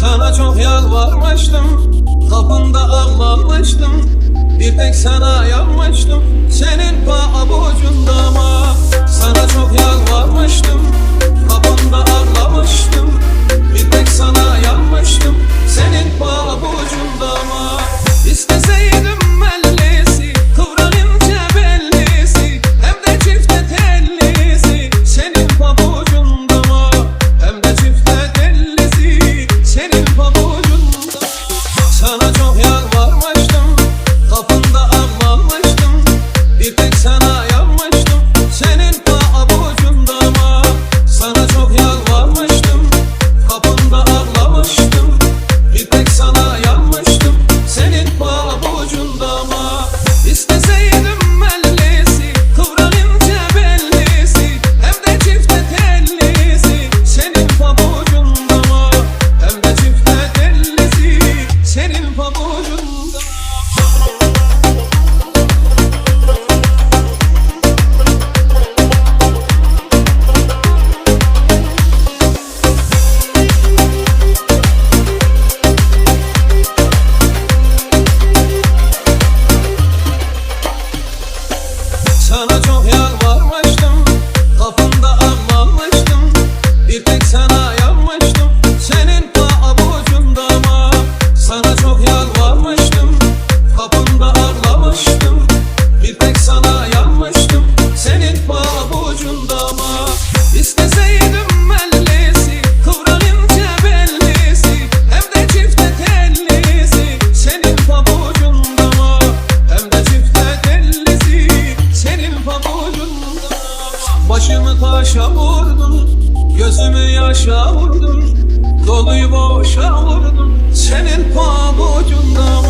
Sana çok yalvarmıştım Kapında ağlamıştım. Bir tek sana yanmıştım Senin bağ avucunda ama. Sana çok yalvarmıştım Kapında ağlamıştım. boşa vurdun Gözümü yaşa vurdun Doluyu boşa vurdun Senin pabucundan